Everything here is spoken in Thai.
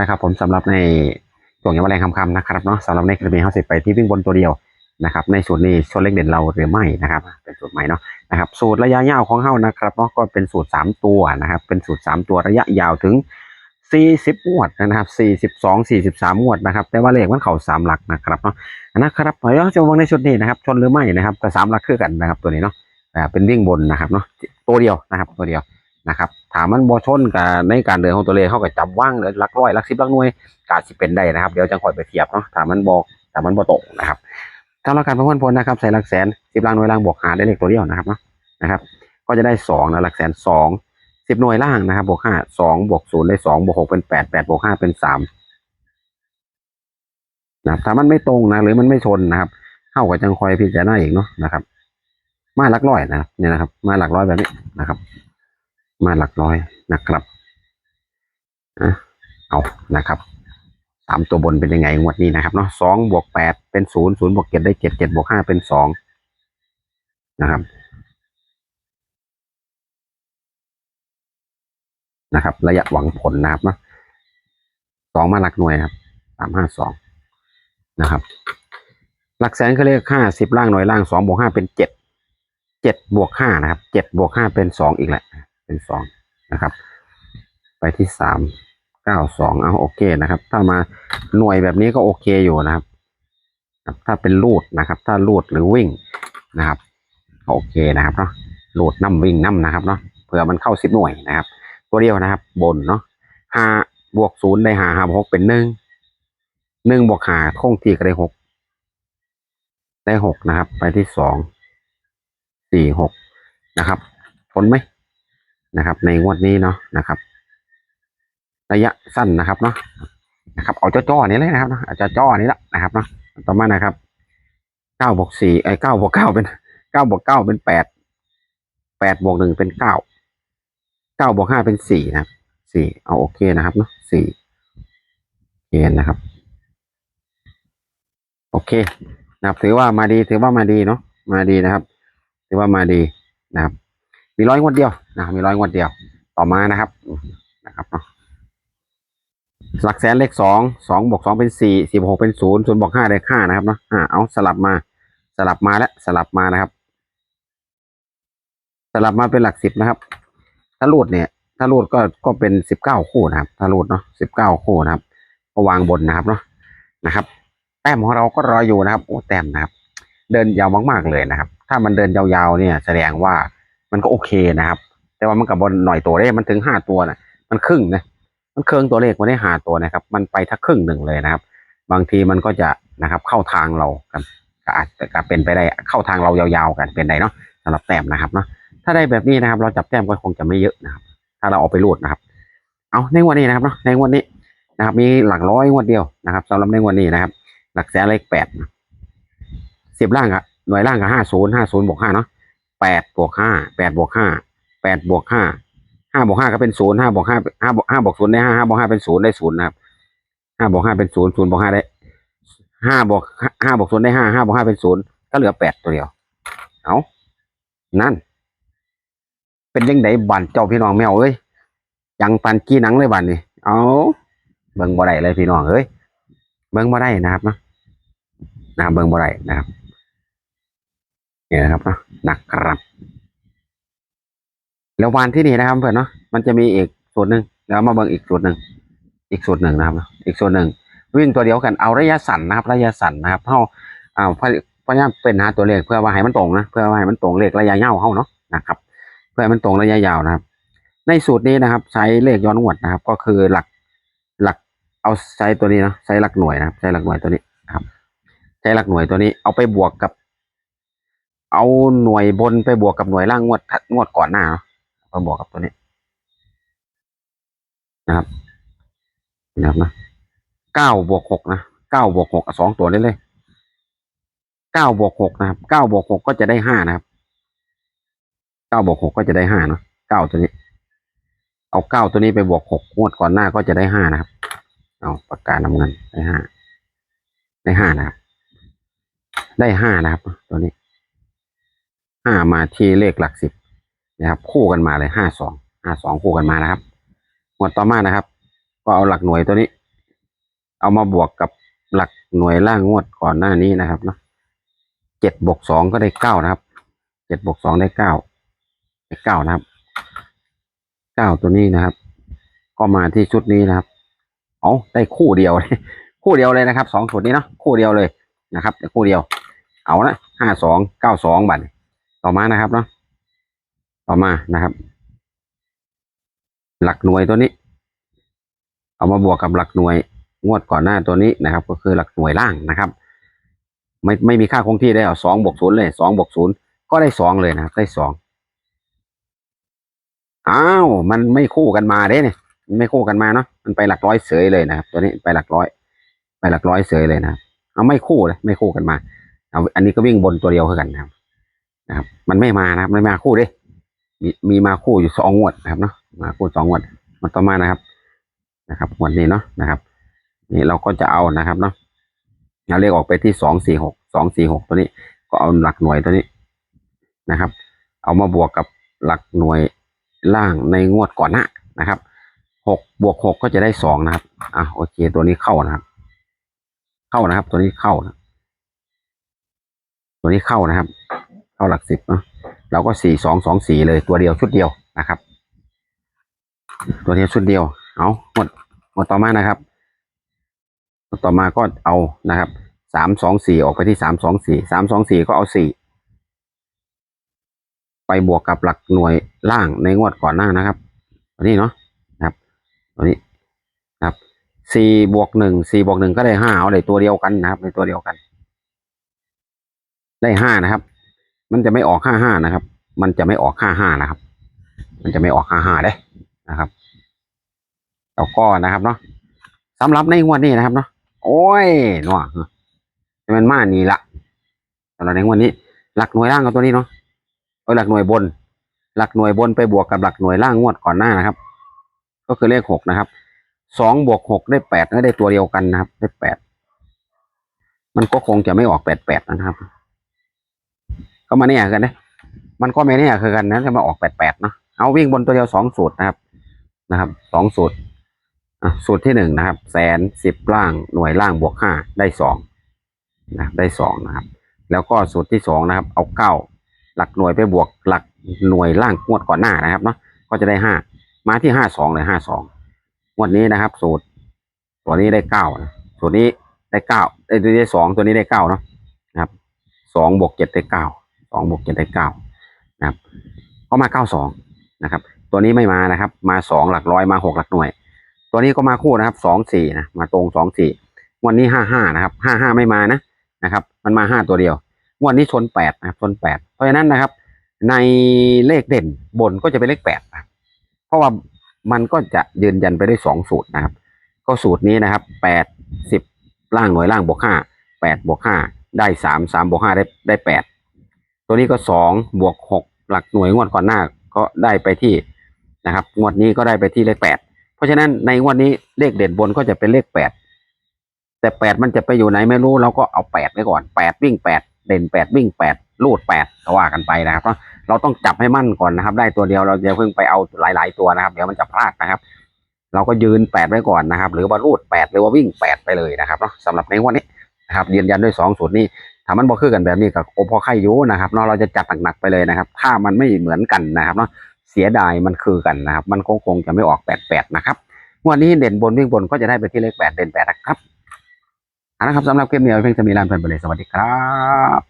นะครับผมสำหรับในส่วนยังแมลงคำๆนะครับเนาะสำหรับในกรณีเขาสิบไปที่วิ่งบนตัวเดียวนะครับในสูตรนี้ชนเล็กเด่นเราหรือไม่นะครับ เป็นสูตรใหม่เนาะนะครับสูตรระยะยาวของเขานะครับเนาะก็เป็นสูตร 3 ตัวนะครับเป็นสูตร 3 ตัวระยะยาวถึง 40งวดนะครับ42 43งวดนะครับแต่ว่าเลขมันเข้าสามหลักนะครับเนาะนะครับเดี๋ยวจะวางในชุดนี้นะครับชนหรือไม่นะครับก็สามหลักคือกันนะครับตัวนี้เนาะอ่เป็นวิ่งบนนะครับเนาะตัวเดียวนะครับตัวเดียว นะครับถามมันบอชนกับในการเดินของตัวเลขเขาก็จับว่างเลยหลักร้อยหลักสิบหลักหน่วยกาจสิเป็นได้นะครับเดี๋ยวจะคอยไปเทียบเนาะถามมันบอกถามมันบอตกนะครับสำหรับการประมวลผลนะครับใส่หลักแสนสิบล่างหน่วยล่างบวกหาได้เลขตัวเดียวนะครับเนาะนะครับ ก็จะได้สองนะหลักแสนสองสิบหน่วยล่างนะครับบวกห้าสองบวกศูนย์ได้สองบวกหกเป็นแปดแปดบวกห้าเป็นสามนะครับถ้ามันไม่ตรงนะหรือมันไม่ชนนะครับ เข้ากับจังคอยพิจารณาอีกเนาะนะครับ มาหลักร้อยนะครับเนี่ยนะครับ มาหลักร้อยแบบนี้นะครับ มาหลักร้อยนะครับอะเอานะครับสามตัวบนเป็นยังไงงวดนี้นะครับเนาะสองบวกแปดเป็นศูนย์ศูนย์บวกเจ็ดได้เจ็ดเจ็ดบวกห้าเป็นสองนะครับ นะครับ ระยะหวังผลนะครับเนาะสองมาหลักหน่วยครับสามห้าสองนะครับ หลักแสนเขาเรียกห้าสิบล่างหน่วยล่างสองบวกห้าเป็นเจ็ดเจ็ดบวกห้านะครับเจ็ดบวกห้าเป็นสองอีกแหละ เป็นสองนะครับ ไปที่สามเก้าสองเอาโอเคนะครับ ถ้ามาหน่วยแบบนี้ก็โอเคอยู่นะครับ ถ้าเป็นลูดนะครับ ถ้าลูดหรือวิ่งนะครับโอเคนะครับเนาะลูดน้ำวิ่งน้ำนะครับเนาะเผื่อมันเข้าสิบหน่วยนะครับ ตัวเดียวนะครับ บนเนาะห้าบวกศูนย์ได้หาหาบวกหกเป็นหนึ่งหนึ่งบวกหาคงที่ก็ได้หกได้หกนะครับ ไปที่สองสี่หกนะครับทนไหม นะครับ ในงวดนี้เนาะนะครับ ระยะสั้นนะครับเนาะนะครับเอาจ้อๆนี้เลยนะครับเนาะเอาจ้อๆนี้ละนะครับเนาะต่อมานะครับเก้าบวกสี่ไอ้เก้าบวกเก้าเป็นเก้าบวกเก้าเป็นแปดแปดบวกหนึ่งเป็นเก้าเก้าบวกห้าเป็นสี่นะครับสี่เอาโอเคนะครับเนาะสี่โอเคนะครับ โอเคนะครับถือว่ามาดีถือว่ามาดีเนาะมาดีนะครับ ถือว่ามาดีนะครับ มีร้อยงวดเดียว นะครับมีร้อยงวดเดียวต่อมานะครับนะครับเนาะหลักแสนเลขสองสองบวกสองเป็นสี่สี่บวกหกเป็นศูนย์ศูนย์บวกห้าได้ห้านะครับเนาะอ่าเอาสลับมาสลับมาแล้วสลับมานะครับ สลับมาเป็นหลักสิบนะครับ ถ้ารูดเนี่ย ถ้ารูดก็ก็เป็นสิบเก้าคู่นะครับ ถ้ารูดเนาะสิบเก้าคู่นะครับก็วางบนนะครับเนาะนะครับ แต้มของเราก็รออยู่นะครับโอ้แต้มนะครับ เดินยาวมากๆเลยนะครับ ถ้ามันเดินยาวๆเนี่ย แสดงว่ามันก็โอเคนะครับ แต่ว่ามันกับบนหน่อยตัวได้มันถึงห้าตัวนะมันครึ่งนะมันเคืองตัวเลขมันได้หาตัวนะครับ มันไปทักครึ่งหนึ่งเลยนะครับ บางทีมันก็จะนะครับ เข้าทางเรากันก็อาจจะเป็นไปได้เข้าทางเรายาวๆกันเป็นไดเนาะสำหรับแต้มนะครับเนาะถ้าได้แบบนี้นะครับ เราจับแต้มก็คงจะไม่เยอะนะครับ ถ้าเราเอาไปรูดนะครับ เอาในวันนี้นะครับเนาะในวันนี้นะครับ มีหลักร้อยงวดเดียวนะครับสำหรับในวันนี้นะครับ หลักแสนเลขแปดสิบล่างอะหน่วยล่างกับห้าศูนย์ห้าศูนย์บวกห้าเนาะแปดบวกห้าแปดบวกห้า แปดบวกห้าห้าบวกห้าก็เป็นศูนย์ห้าบวกห้าห้าบวกห้าบวกศูนย์ได้ห้าห้าบวกห้าเป็นศูนย์ได้ศูนย์นะครับห้าบวกห้าเป็นศูนย์ศูนย์บวกห้าได้ห้าบวกห้าบวกศูนย์ได้ห้าห้าบวกห้าเป็นศูนย์ก็เหลือแปดตัวเดียว เอานั่น เป็นยังไงบันเจ้าพี่น้องแมวเอ้ยยังปันกี้หนังเลยบันนี่เอาเบิ่งบ่ได้เลยพี่น้องเอ้ยเบิ่งบ่ได้นะครับนะนะเบิ่งบ่ได้นะครับเนี่นะครับนะนะครับ แล้ววันที่นี่นะครับเพื่อนเนาะมันจะมีอีกส่วนหนึ่งแล้วมาเบิ่งอีกส่วนหนึ่งอีกส่วนหนึ่งนะครับ อีกส่วนหนึ่งวิ่งตัวเดียวกันเอาระยะสั้นนะครับ ระยะสั้นนะครับเท่าอ่าพยพยายามเป็นหาตัวเลขเพื่อว่าให้มันตรงนะเพื่อว่าให้มันตรงเลขระยะยาวเข้าเนาะนะครับ เพื่อให้มันตรงระยะยาวนะครับ ในสูตรนี้นะครับ ใช้เลขย้อนงวดนะครับ ก็คือหลักหลักเอาใช้ตัวนี้นะใช้หลักหน่วยนะครับ ใช้หลักหน่วยตัวนี้นะครับ ใช้หลักหน่วยตัวนี้ เอาไปบวกกับ เอาหน่วยบนไปบวกกับหน่วยล่างงวดถัดงวดก่อนหน้าเนาะ มาบวกกับตัวนี้นะครับนะครับนะเก้าบวกหกนะเก้าบวกหกสองตัวได้เลยเก้าบวกหกนะครับเก้าบวกหกก็จะได้ห้านะครับเก้าบวกหกก็จะได้ห้าเนาะเก้าตัวนี้ เอาเก้าตัวนี้ไปบวกหกงวดก่อนหน้าก็จะได้ห้านะครับ เอาปากกาน้ำเงินได้ห้าได้ห้านะครับ ได้ห้านะครับ ตัวนี้ห้ามาที่เลขหลักสิบ นะครับ คู่กันมาเลยห้าสองห้าสองคู่กันมานะครับหมวดต่อมานะครับ ก็เอาหลักหน่วยตัวนี้ เอามาบวกกับหลักหน่วยล่างงวดก่อนหน้านี้นะครับเนาะเจ็ดบวกสองก็ได้เก้านะครับเจ็ดบวกสองได้เก้าได้เก้านะครับเก้าตัวนี้นะครับ ก็มาที่ชุดนี้นะครับเอาได้คู่เดียวเลยคู่เดียวเลยนะครับสองชุดนี้เนาะคู่เดียวเลยนะครับคู่เดียว เอานะห้าสองเก้าสองบัตรต่อมานะครับเนาะ ต่อมานะครับ หลักหน่วยตัวนี้ เอามาบวกกับหลักหน่วย งวดก่อนหน้าตัวนี้นะครับ ก็คือหลักหน่วยล่างนะครับ ไม่ไม่มีค่าคงที่ได้เอาสองบวกศูนย์เลยสองบวกศูนย์ก็ได้สองเลยนะครับ ได้สองอ้าวมันไม่คู่กันมาเด้เนี่ยไม่คู่กันมาเนาะมันไปหลักร้อยเสยเลยนะครับ ตัวนี้ไปหลักร้อย ไปหลักร้อยเสยเลยนะครับเอาไม่คู่เลยไม่คู่กันมาเอาอันนี้ก็วิ่งบนตัวเดียวเท่ากันนะครับนะครับ มันไม่มานะครับไม่มาคู่เด้ มีมีมาคู่อยู่สองงวดนะครับเนาะมาคู่สองงวดมันต่อมานะครับ นะครับงวดนี้เนาะนะครับ นี่เราก็จะเอานะครับเนาะเราเรียกออกไปที่สองสี่หกสองสี่หกตัวนี้ ก็เอาหลักหน่วยตัวนี้นะครับ เอามาบวกกับหลักหน่วยล่างในงวดก่อนหน้านะครับหกบวกหกก็จะได้สองนะครับอะโอเค ตัวนี้เข้านะครับ เข้านะครับ ตัวนี้เข้านะตัวนี้เข้านะครับ เข้าหลักสิบเนาะ เราก็สี่สองสองสี่เลยตัวเดียวชุดเดียวนะครับ ตัวเดียวชุดเดียว เอาหมดหมดต่อมานะครับหมดต่อมาก็เอานะครับสามสองสี่ออกไปที่สามสองสี่สามสองสี่ก็เอาสี่ไปบวกกับหลักหน่วยล่างในงวดก่อนหน้านะครับตัวนี้เนาะนะครับตัวนี้นะครับสี่บวกหนึ่งสี่บวกหนึ่งก็ได้ห้าเอาได้ตัวเดียวกันนะครับในตัวเดียวกัน ได้ห้านะครับ มันจะไม่ออกห้าห้านะครับ มันจะไม่ออกห้าห้านะครับ มันจะไม่ออกห้าห้าเด้นะครับแล้วก็นะครับเนาะสำหรับในงวดนี้นะครับเนาะโอ้ยนัวจะมันมานี่ละสำหรับในงวดนี้ หลักหน่วยล่างกับตัวนี้เนาะเออหลักหน่วยบน หลักหน่วยบนไปบวกกับหลักหน่วยล่างงวดก่อนหน้านะครับ ก็คือเลขหกนะครับสองบวกหกได้แปดก็ได้ตัวเดียวกันนะครับ ได้แปดมันก็คงจะไม่ออกแปดแปดนะครับ ก็มาเนี่ยกันนะมันก็ไม่เนี่ยคือกันนะจะมาออกแปดแปดเนาะเอาวิ่งบนตัวเดียวสองสูตรนะครับนะครับสองสูตรสูตรที่หนึ่งนะครับ แสนสิบล่างหน่วยล่างบวกห้าได้สองนะได้สองนะครับ แล้วก็สูตรที่สองนะครับ เอาเก้าหลักหน่วยไปบวกหลักหน่วยล่างงวดก่อนหน้านะครับเนาะก็จะได้ห้ามาที่ห้าสองเลยห้าสองงวดนี้นะครับ สูตรตัวนี้ได้เก้านะสูตรนี้ได้เก้าได้ตัวนี้ได้สองตัวนี้ได้เก้าเนาะนะครับสองบวกเจ็ดได้เก้า องบวกเจ็ดได้เก้านะครับก็มาเก้าสองนะครับ ตัวนี้ไม่มานะครับ มาสองหลักร้อยมาหกหลักหน่วย ตัวนี้ก็มาคู่นะครับสองสี่นะมาตรงสองสี่วันนี้ห้าห้านะครับห้าห้าไม่มานะนะครับ มันมาห้าตัวเดียววันนี้ชนแปดนะครับชนแปดเพราะฉะนั้นนะครับ ในเลขเด่นบนก็จะเป็นเลขแปดนะเพราะว่ามันก็จะยืนยันไปด้วยสองสูตรนะครับ ก็สูตรนี้นะครับแปดสิบล่างหน่วยล่างบวกห้าแปดบวกห้าได้สามสามบวกห้าได้ได้แปด ตัวนี้ก็สองบวกหกหลักหน่วยงวดก่อนหน้าก็ได้ไปที่นะครับ งวดนี้ก็ได้ไปที่เลขแปดเพราะฉะนั้นในงวดนี้เลขเด่นบนก็จะเป็นเลขแปดแต่แปดมันจะไปอยู่ไหนไม่รู้เราก็เอาแปดไว้ก่อนแปดวิ่งแปดเด่นแปดวิ่งแปดลูดแปดก็ว่ากันไปนะครับเพราะเราต้องจับให้มั่นก่อนนะครับ ได้ตัวเดียวเราจะเพิ่งไปเอาหลาย ๆ ตัวนะครับ เดี๋ยวมันจะพลาดนะครับ เราก็ยืนแปดไว้ก่อนนะครับ หรือว่าลูดแปดหรือว่าวิ่งแปดไปเลยนะครับเนาะสำหรับในงวดนี้นะครับยืนยันด้วยสองสูตรนี้ ถ้ามันบอกคือกันแบบนี้กับโอพอไข่อยูนะครับเนาะเราจะจัดหนักๆไปเลยนะครับ ถ้ามันไม่เหมือนกันนะครับเนาะเสียดายมันคือกันนะครับ มันคงคงจะไม่ออกแปดแปดนะครับงวันนี้เด่นบนวิ่งบนก็จะได้ไปที่เลขแปดเด่นแปดนะครับอันนะครับสำหรับคลิปนี้เอาเพียงจะมีลานเพลินไปเลยสวัสดีครับ